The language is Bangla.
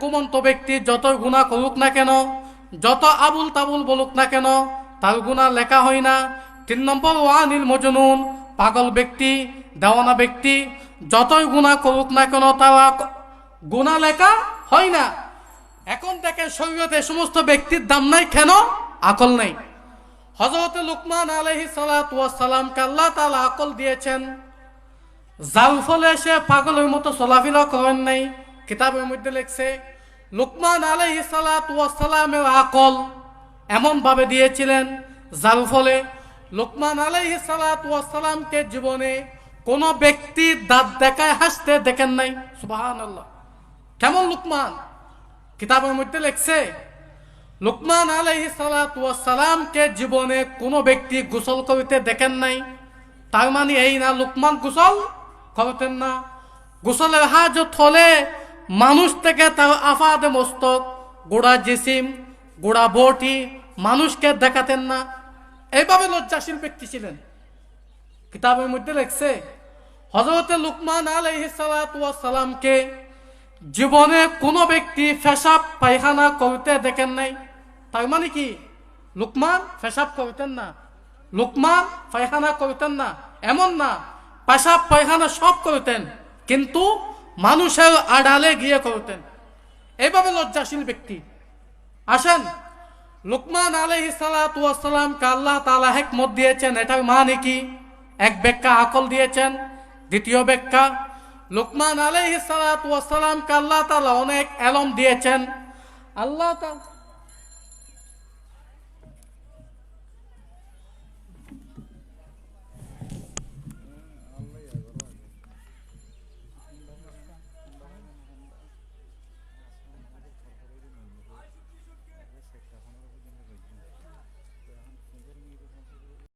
ঘুমন্ত ব্যক্তি যত গুণা করুক না কেন, যত আবুল তাবুল বলুক না কেন, তার গুণা লেখা হয় না। তিন নম্বর, ওয়ানিল মজনুন, পাগল ব্যক্তি, দেওয়ানা ব্যক্তি, যতই গুণা করুক না কেন, তারা গুণা লেখা হয় না। এখন থেকে শরীয়তে সমস্ত ব্যক্তির দাম নাই, কেন? আকল নাই। হজরত লুকমান আলহি সালাতামকে আল্লাহ তালা আকল দিয়েছেন। যার ফলে সে পাগলের মতো চলাফেরা করেন নাই। কিতাবের মধ্যে লিখছে, লুকমান আলহি সালাতামের আকল এমনভাবে দিয়েছিলেন, যার ফলে লুকমান আলহি সালাতামকে জীবনে কোন ব্যক্তি দাঁত দেখায় হাসতে দেখেন নাই। সুবাহান কেমন লুকমান? কিতাবের মধ্যে লিখছে, লুকমান আলহি সালাতামকে জীবনে কোনো ব্যক্তি গোসল করিতে দেখেন নাই। তার মানে এই না, লুকমান গোসল করতেন না। গোসলের হাজত হলে মানুষ থেকে তার আফাদে মস্তক, গোড়া জেসিম, গোড়া বটি মানুষকে দেখাতেন না। এইভাবে লজ্জাশীল ব্যক্তি ছিলেন। কিতাবের মধ্যে লেখছে হজরতে লুকমান আলহি সালাতামকে জীবনে কোনো ব্যক্তি ফেসাব, পায়খানা করতে দেখেন নাই। তার মানে কি? লুকমান ফেসাব করতেন না। লুকমান পায়খানা করতেন না। এমন না, পেশাব, পায়খানা সব করতেন। কিন্তু মানুষের আড়ালে গিয়ে করতেন। এইভাবে লজ্জাশীল ব্যক্তি। আসেন, লুকমান আলহি সালাতামকে আল্লাহ তালাহেক মত দিয়েছেন, এটার মানে কি? এক ব্যাখ্যা আকল দিয়েছেন, দ্বিতীয় ব্যাখ্যা, লুকমান আলহি সালাতামকে আল্লাহ তালা অনেক এলম দিয়েছেন। আল্লাহ তালা